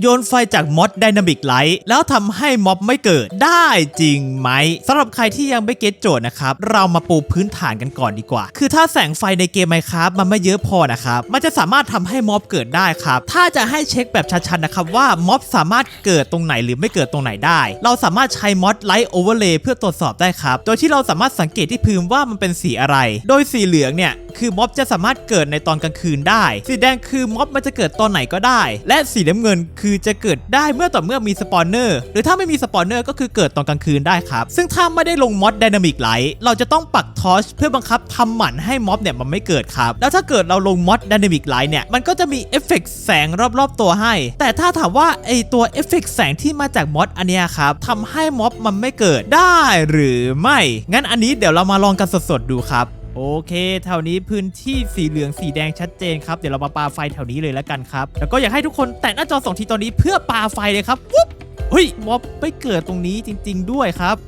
โยนไฟจากมอด Dynamic Light แล้วทำให้ม็อบไม่เกิดได้จริงไหมสำหรับใครที่ยังไม่เก็ตโจทย์นะครับ เรามาปูพื้นฐานกันก่อนดีกว่า คือถ้าแสงไฟในเกม Minecraft มันไม่เยอะพอนะครับ มันจะสามารถทำให้ม็อบเกิดได้ครับ ถ้าจะให้เช็คแบบชัดๆนะครับว่าม็อบสามารถเกิดตรงไหนหรือไม่เกิดตรงไหนได้ เราสามารถใช้มอด Light Overlay เพื่อตรวจสอบได้ครับ โดยที่เราสามารถสังเกตที่พื้นว่ามันเป็นสีอะไร โดยสีเหลืองเนี่ย คือม็อบจะสามารถเกิดในตอนกลางคืนได้ สีแดงคือม็อบมันจะเกิดตอนไหนก็ได้ และสีน้ำเงินคือจะเกิดได้เมื่อต่อเมื่อมีสปอนเนอร์หรือถ้าไม่มีสปอนเนอร์ก็คือเกิดตอนกลางคืนได้ครับ ซึ่งถ้าไม่ได้ลงม็อด Dynamic Light เราจะต้องปักทอชเพื่อบังคับทำหมันให้ม็อบเนี่ยมันไม่เกิดครับ แล้วถ้าเกิดเราลงม็อด Dynamic Light เนี่ยมันก็จะมีเอฟเฟกต์แสงรอบๆตัวให้ แต่ถ้าถามว่าไอตัวเอฟเฟกต์แสงที่มาจากม็อดอันเนี้ยครับทำให้ม็อบมันไม่เกิดได้หรือไม่ งั้นอันนี้เดี๋ยวเรามาลองกันสดๆดูครับ โอเคแถวนี้พื้นที่สีเหลืองสีแดงชัดเจนครับ เดี๋ยวเรามาปาไฟแถวนี้เลยแล้วกันครับ แล้วก็อยากให้ทุกคนแตะหน้าจอสองทีตอนนี้เพื่อปาไฟเลยครับปุ๊บเฮ้ยม็อบไม่เกิดตรงนี้จริง ๆ ด้วยครับ